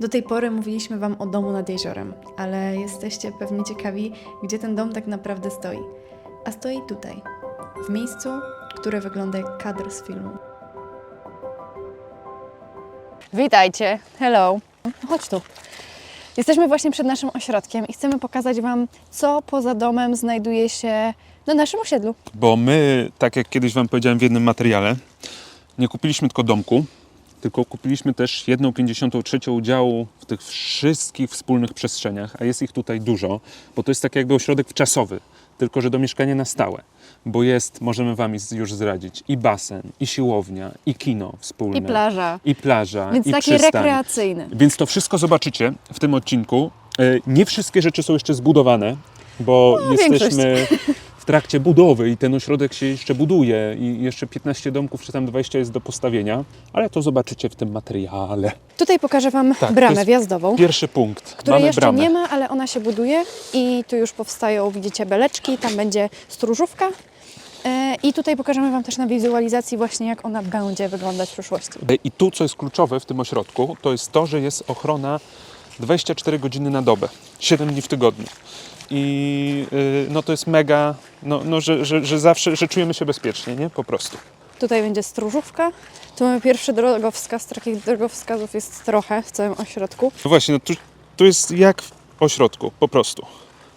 Do tej pory mówiliśmy Wam o domu nad jeziorem, ale jesteście pewnie ciekawi, gdzie ten dom tak naprawdę stoi. A stoi tutaj, w miejscu, które wygląda jak kadr z filmu. Witajcie, hello. Chodź tu. Jesteśmy właśnie przed naszym ośrodkiem i chcemy pokazać Wam, co poza domem znajduje się na naszym osiedlu. Bo my, tak jak kiedyś Wam powiedziałem w jednym materiale, nie kupiliśmy tylko domku, tylko kupiliśmy też 1,53 udziału w tych wszystkich wspólnych przestrzeniach, a jest ich tutaj dużo, bo to jest tak jakby ośrodek wczasowy, tylko że do mieszkania na stałe. Bo jest, możemy Wam już zdradzić, i basen, i siłownia, i kino wspólne. I plaża. I plaża, Więc i taki przystań. rekreacyjny. Więc to wszystko zobaczycie w tym odcinku. E, Nie wszystkie rzeczy są jeszcze zbudowane, bo No, jesteśmy w trakcie budowy i ten ośrodek się jeszcze buduje i jeszcze 15 domków czy tam 20 jest do postawienia, ale to zobaczycie w tym materiale. Tutaj pokażę Wam Tak, bramę wjazdową, Pierwszy punkt. której jeszcze bramę. nie ma, ale ona się buduje i tu już powstają, widzicie, beleczki, tam będzie stróżówka. E, I tutaj pokażemy Wam też na wizualizacji właśnie, jak ona będzie wyglądać w przyszłości. E, I tu, co jest kluczowe w tym ośrodku, to jest to, że jest ochrona 24 godziny na dobę, 7 dni w tygodniu. I y, no to jest mega, no, no że, że, że zawsze, że czujemy się bezpiecznie, nie? Po prostu. Tutaj będzie stróżówka. Tu mamy pierwszy drogowskaz. Takich drogowskazów jest trochę w całym ośrodku. No właśnie, no tu, tu jest jak w ośrodku, po prostu.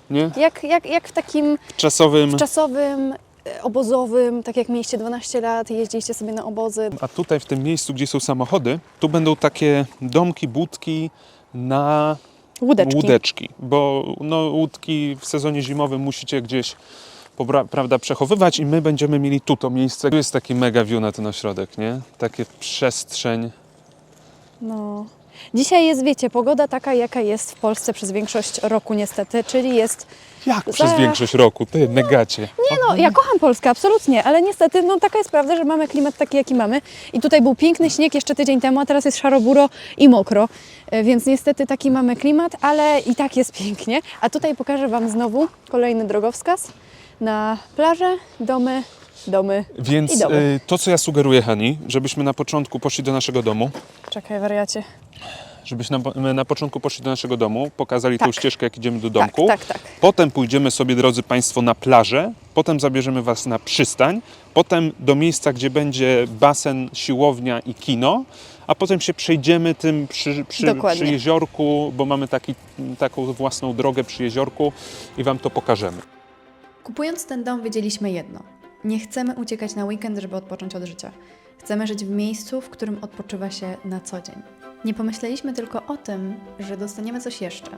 Nie? Jak, jak, jak w takim Czasowym. czasowym, e, obozowym, tak jak mieliście 12 lat i jeździliście sobie na obozy. A tutaj w tym miejscu, gdzie są samochody, tu będą takie domki, budki na Łódeczki. łódeczki. Bo no, łódki w sezonie zimowym musicie gdzieś prawda, przechowywać i my będziemy mieli tu to miejsce. Tu jest taki mega view na ten ośrodek, nie? Takie przestrzeń. No. Dzisiaj jest, wiecie, pogoda taka, jaka jest w Polsce przez większość roku niestety, czyli jest... Jak Za- przez większość roku? Ty, negacie. Nie no, ja kocham Polskę, absolutnie, ale niestety no taka jest prawda, że mamy klimat taki, jaki mamy. I tutaj był piękny śnieg jeszcze tydzień temu, a teraz jest szaro-buro i mokro, E, więc niestety taki mamy klimat, ale i tak jest pięknie. A tutaj pokażę Wam znowu kolejny drogowskaz na plażę, domy, domy i Więc domy. y, to, co ja sugeruję, Hani, żebyśmy na początku poszli do naszego domu, Czekaj, wariacie. żebyśmy na, my na początku poszli do naszego domu, pokazali tą Tak. ścieżkę, jak idziemy do domku. Tak, tak, tak. Potem pójdziemy sobie, drodzy Państwo, na plażę, potem zabierzemy Was na przystań, potem do miejsca, gdzie będzie basen, siłownia i kino, a potem się przejdziemy tym przy, przy, Dokładnie. przy jeziorku, bo mamy taki, taką własną drogę przy jeziorku i Wam to pokażemy. Kupując ten dom, wiedzieliśmy jedno. Nie chcemy uciekać na weekend, żeby odpocząć od życia. Chcemy żyć w miejscu, w którym odpoczywa się na co dzień. Nie pomyśleliśmy tylko o tym, że dostaniemy coś jeszcze.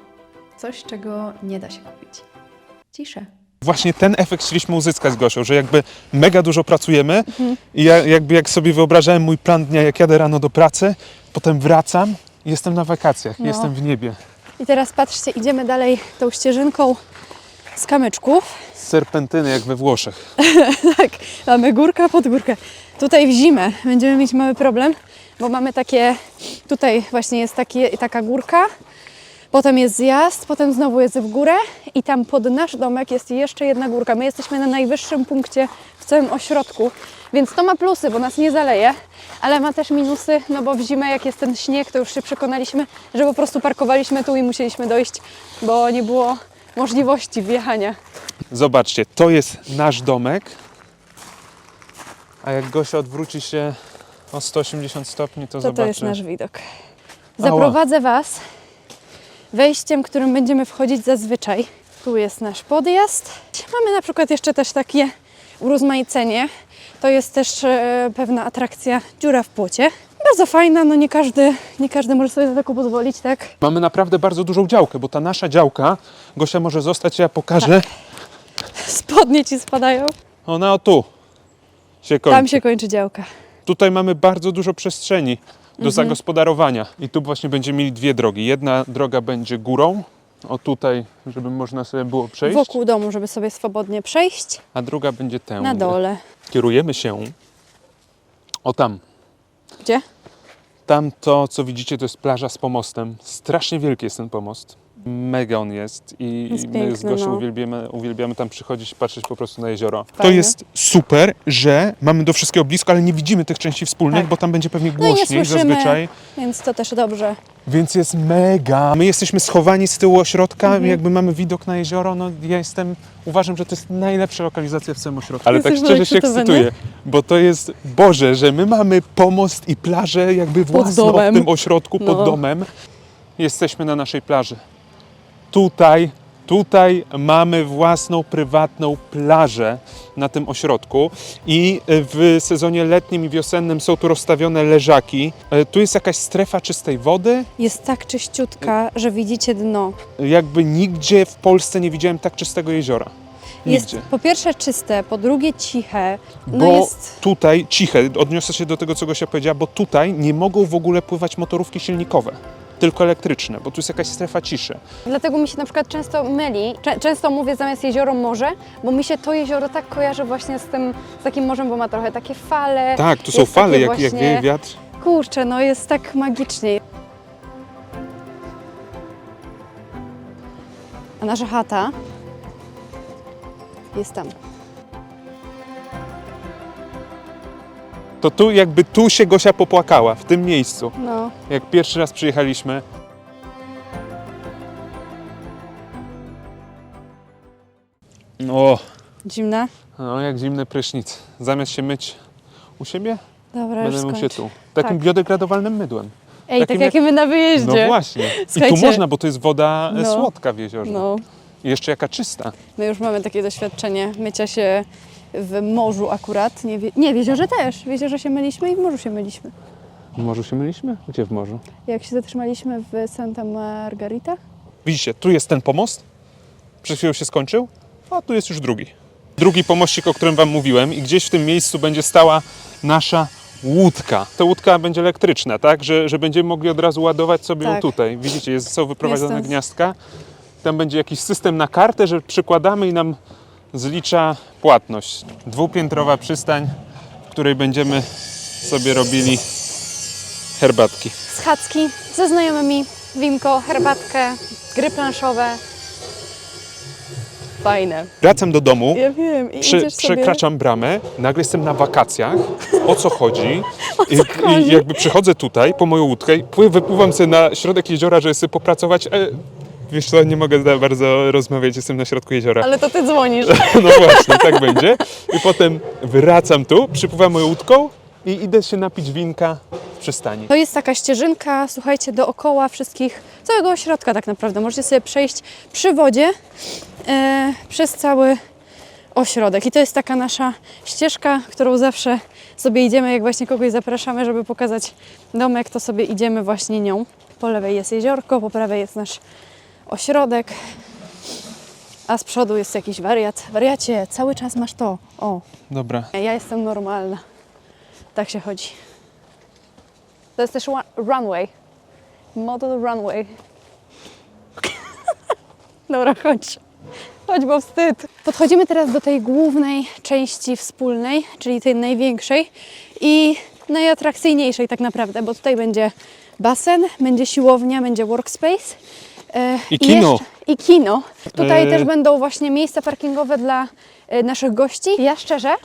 Coś, czego nie da się kupić. Ciszę. Właśnie ten efekt chcieliśmy uzyskać z Gosią, że jakby mega dużo pracujemy i ja jakby jak sobie wyobrażałem mój plan dnia, jak jadę rano do pracy, potem wracam i jestem na wakacjach, No. jestem w niebie. I teraz patrzcie, idziemy dalej tą ścieżynką z kamyczków. Z serpentyny jak we Włoszech. Tak, mamy górka pod górkę. Tutaj w zimę będziemy mieć mały problem, bo mamy takie, tutaj właśnie jest takie, taka górka, potem jest zjazd, potem znowu jest w górę i tam pod nasz domek jest jeszcze jedna górka. My jesteśmy na najwyższym punkcie w całym ośrodku, więc to ma plusy, bo nas nie zaleje, ale ma też minusy, no bo w zimę jak jest ten śnieg, to już się przekonaliśmy, że po prostu parkowaliśmy tu i musieliśmy dojść, bo nie było możliwości wjechania. Zobaczcie, to jest nasz domek. A jak Gosia odwróci się o 180 stopni, to, To zobaczy. to jest nasz widok. Zaprowadzę Was wejściem, którym będziemy wchodzić zazwyczaj. Tu jest nasz podjazd. Mamy na przykład jeszcze też takie urozmaicenie. To jest też e, pewna atrakcja dziura w płocie. Bardzo fajna, no nie każdy, nie każdy może sobie na taką pozwolić, tak? Mamy naprawdę bardzo dużą działkę, bo ta nasza działka, Gosia może zostać, ja pokażę. Spodnie Ci spadają. Ona o tu się kończy. Tam się kończy działka. Tutaj mamy bardzo dużo przestrzeni do Mhm. zagospodarowania. I tu właśnie będziemy mieli dwie drogi. Jedna droga będzie górą, o tutaj, żeby można sobie było przejść, Wokół domu, żeby sobie swobodnie przejść. a druga będzie tę. Na dole. Kierujemy się o tam. Gdzie? Tam to, co widzicie, to jest plaża z pomostem. Strasznie wielki jest ten pomost. Mega on jest i Jest i my piękny, z Gosią no. uwielbiamy, uwielbiamy tam przychodzić, patrzeć po prostu na jezioro. To jest super, że mamy do wszystkiego blisko, ale nie widzimy tych części wspólnych, Tak. bo tam będzie pewnie No i nie głośniej słyszymy. zazwyczaj. Więc to też dobrze. Więc jest mega. My jesteśmy schowani z tyłu ośrodka, Mhm. jakby mamy widok na jezioro. No ja jestem, uważam, że to jest najlepsza lokalizacja w całym ośrodku. Ale tak Jesteś szczerze się podekscytowany? ekscytuję, bo to jest, Boże, że my mamy pomost i plażę jakby własną domem. w tym ośrodku, pod No. domem. Jesteśmy na naszej plaży. Tutaj, tutaj mamy własną, prywatną plażę na tym ośrodku i w sezonie letnim i wiosennym są tu rozstawione leżaki. E, Tu jest jakaś strefa czystej wody, Jest tak czyściutka, że widzicie dno. jakby nigdzie w Polsce nie widziałem tak czystego jeziora. Jest Nigdzie. po pierwsze czyste, po drugie ciche. No Bo jest. tutaj, ciche, odniosę się do tego, co Gosia powiedziała, bo tutaj nie mogą w ogóle pływać motorówki silnikowe, tylko elektryczne, bo tu jest jakaś strefa ciszy. Dlatego mi się na przykład często myli. Czę- często mówię zamiast jezioro morze, bo mi się to jezioro tak kojarzy właśnie z tym z takim morzem, bo ma trochę takie fale. Tak, tu są fale, jak, jak właśnie- wieje wiatr. Kurczę, no jest tak magicznie. A nasza chata jest tam. To tu jakby tu się Gosia popłakała, w tym miejscu. No, Jak pierwszy raz przyjechaliśmy. O, zimna. no jak zimny prysznic. Zamiast się myć u siebie, Dobra, już będę mył się skończ. tu. Takim Tak. biodegradowalnym mydłem. Ej, tak Takim jak my na wyjeździe. No właśnie. I tu można, bo to jest woda e, No. słodka w jeziorze. No, I jeszcze jaka czysta. my już mamy takie doświadczenie mycia się w morzu akurat. Nie, wie, nie w jeziorze też. W jeziorze się myliśmy i w morzu się myliśmy. W morzu się myliśmy? Gdzie w morzu? Jak się zatrzymaliśmy w Santa Margarita? Widzicie, tu jest ten pomost. Przed chwilą się skończył, a tu jest już drugi. Drugi pomościk, o którym Wam mówiłem i gdzieś w tym miejscu będzie stała nasza łódka. Ta łódka będzie elektryczna, tak? Że, że będziemy mogli od razu ładować sobie ją Tak. tutaj. Widzicie, jest, są wyprowadzone Jestem. gniazdka. Tam będzie jakiś system na kartę, że przykładamy i nam zlicza płatność. Dwupiętrowa przystań, w której będziemy sobie robili herbatki. Schadzki ze znajomymi, winko, herbatkę, gry planszowe. Fajne. Wracam do domu. Ja wiem. I idziesz sobie... przekraczam bramę, nagle jestem na wakacjach. O co chodzi? I, chodzi? I jakby przychodzę tutaj po moją łódkę i pły- wypływam sobie na środek jeziora, żeby sobie popracować. E, wiesz co, nie mogę za bardzo rozmawiać, jestem na środku jeziora. Ale to ty dzwonisz. No właśnie, tak będzie. I potem wracam tu, przypływam łódką i idę się napić winka w przystani. To jest taka ścieżynka, słuchajcie, dookoła wszystkich, całego ośrodka tak naprawdę. Możecie sobie przejść przy wodzie e, przez cały ośrodek. I to jest taka nasza ścieżka, którą zawsze sobie idziemy, jak właśnie kogoś zapraszamy, żeby pokazać domek, to sobie idziemy właśnie nią. Po lewej jest jeziorko, po prawej jest nasz ośrodek, a z przodu jest jakiś wariat. Wariacie, cały czas masz to. O, Dobra. ja jestem normalna. Tak się chodzi. To jest też wa- runway. Model runway. Dobra, chodź. Chodź, bo wstyd. Podchodzimy teraz do tej głównej części wspólnej, czyli tej największej i najatrakcyjniejszej tak naprawdę, bo tutaj będzie basen, będzie siłownia, będzie workspace. I kino. jeszcze- I kino. Tutaj E. też będą właśnie miejsca parkingowe dla e, naszych gości. Ja szczerze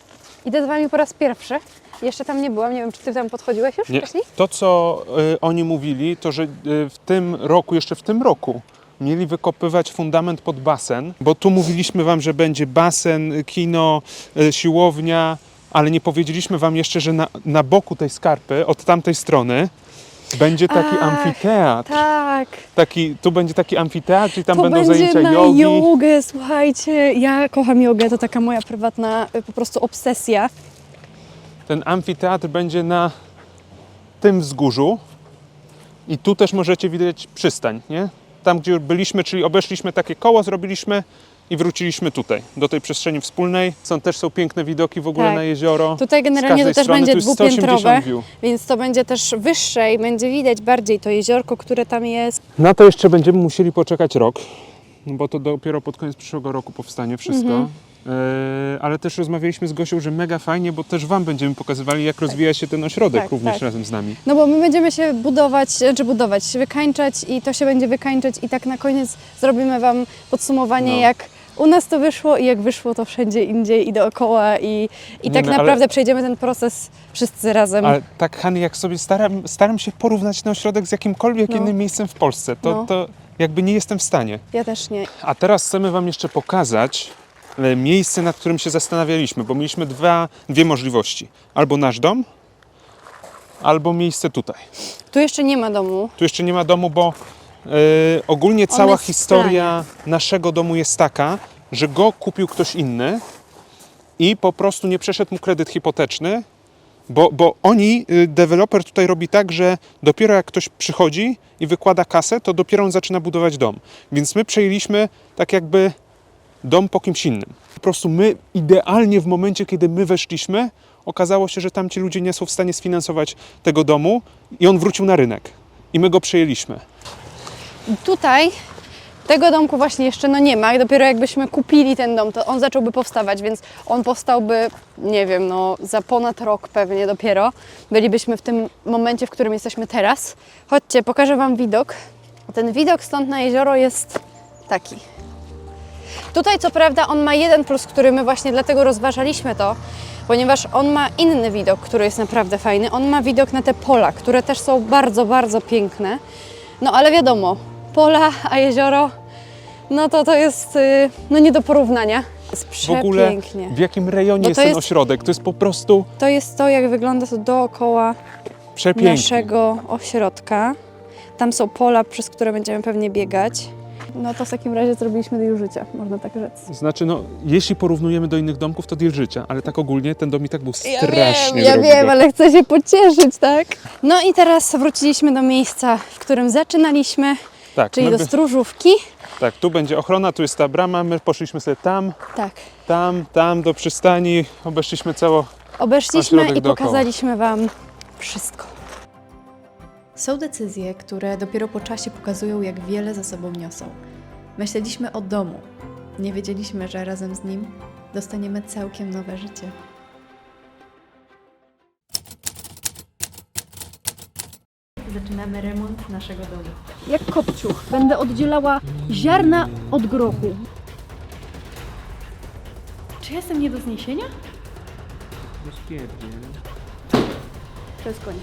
idę z Wami po raz pierwszy. Jeszcze tam nie byłam, nie wiem, czy Ty tam podchodziłeś już Nie. wcześniej? To, co y, oni mówili, to że y, w tym roku, jeszcze w tym roku, mieli wykopywać fundament pod basen, bo tu mówiliśmy Wam, że będzie basen, y, kino, y, siłownia, ale nie powiedzieliśmy Wam jeszcze, że na, na boku tej skarpy, od tamtej strony, będzie taki amfiteatr. Tak. Taki, tu będzie taki amfiteatr i tam to będą będzie zajęcia na jogi. jogę, słuchajcie. Ja kocham jogę, to taka moja prywatna y, po prostu obsesja. Ten amfiteatr będzie na tym wzgórzu i tu też możecie widzieć przystań, nie? Tam, gdzie byliśmy, czyli obeszliśmy takie koło, zrobiliśmy i wróciliśmy tutaj, do tej przestrzeni wspólnej. Są też są piękne widoki w ogóle Tak. na jezioro. Tutaj generalnie to też strony będzie tu jest 180 dwupiętrowe, więc to będzie też wyższe i będzie widać bardziej to jeziorko, które tam jest. Na to jeszcze będziemy musieli poczekać rok, bo to dopiero pod koniec przyszłego roku powstanie wszystko. Mhm. E, ale też rozmawialiśmy z Gosią, że mega fajnie, bo też Wam będziemy pokazywali, jak rozwija się ten ośrodek Tak, również tak. razem z nami. No bo my będziemy się budować, czy budować, wykańczać i to się będzie wykańczać i tak na koniec zrobimy Wam podsumowanie, No. jak u nas to wyszło i jak wyszło to wszędzie indziej i dookoła i, i Nie tak no, ale- naprawdę przejdziemy ten proces wszyscy razem. Ale tak, Hany, jak sobie staram, staram się porównać ten ośrodek z jakimkolwiek No. innym miejscem w Polsce, to, No. to jakby nie jestem w stanie. Ja też nie. A teraz chcemy Wam jeszcze pokazać e, miejsce, nad którym się zastanawialiśmy, bo mieliśmy dwa, dwie możliwości. Albo nasz dom, albo miejsce tutaj. Tu jeszcze nie ma domu. Tu jeszcze nie ma domu, bo ogólnie On cała jest historia naszego domu jest taka, że go kupił ktoś inny i po prostu nie przeszedł mu kredyt hipoteczny, bo, bo oni, y, deweloper tutaj robi tak, że dopiero jak ktoś przychodzi i wykłada kasę, to dopiero on zaczyna budować dom. Więc my przejęliśmy tak jakby dom po kimś innym. Po prostu my idealnie w momencie, kiedy my weszliśmy, okazało się, że tamci ludzie nie są w stanie sfinansować tego domu i on wrócił na rynek. I my go przejęliśmy. Tutaj tego domku właśnie jeszcze no nie ma. Dopiero jakbyśmy kupili ten dom, to on zacząłby powstawać, więc on powstałby, nie wiem, no za ponad rok pewnie dopiero. Bylibyśmy w tym momencie, w którym jesteśmy teraz. Chodźcie, pokażę Wam widok. Ten widok stąd na jezioro jest taki. Tutaj co prawda on ma jeden plus, który my właśnie dlatego rozważaliśmy to, ponieważ on ma inny widok, który jest naprawdę fajny. On ma widok na te pola, które też są bardzo, bardzo piękne. No ale wiadomo, pola, a jezioro, no to to jest y, no nie do porównania. Jest W ogóle w jakim rejonie Bo jest ten jest- ośrodek? To jest po prostu To jest to, jak wygląda to dookoła przepięknie. naszego ośrodka. Tam są pola, przez które będziemy pewnie biegać. No to w takim razie zrobiliśmy deal życia, można tak rzec. Znaczy, no, jeśli porównujemy do innych domków, to deal życia, ale tak ogólnie ten dom i tak był Ja strasznie wiem, ja wiem, ale chcę się pocieszyć, tak? No i teraz wróciliśmy do miejsca, w którym zaczynaliśmy, tak, czyli my do by- stróżówki. tak, tu będzie ochrona, tu jest ta brama, my poszliśmy sobie tam, Tak. tam, tam do przystani, obeszliśmy cało. Obeszliśmy Ośrodek i dookoła. pokazaliśmy Wam wszystko. Są decyzje, które dopiero po czasie pokazują, jak wiele za sobą niosą. Myśleliśmy o domu. Nie wiedzieliśmy, że razem z nim dostaniemy całkiem nowe życie. Zaczynamy remont naszego domu. Jak kopciuch. Będę oddzielała ziarna od grochu. Czy jestem nie do zniesienia? To jest koniec.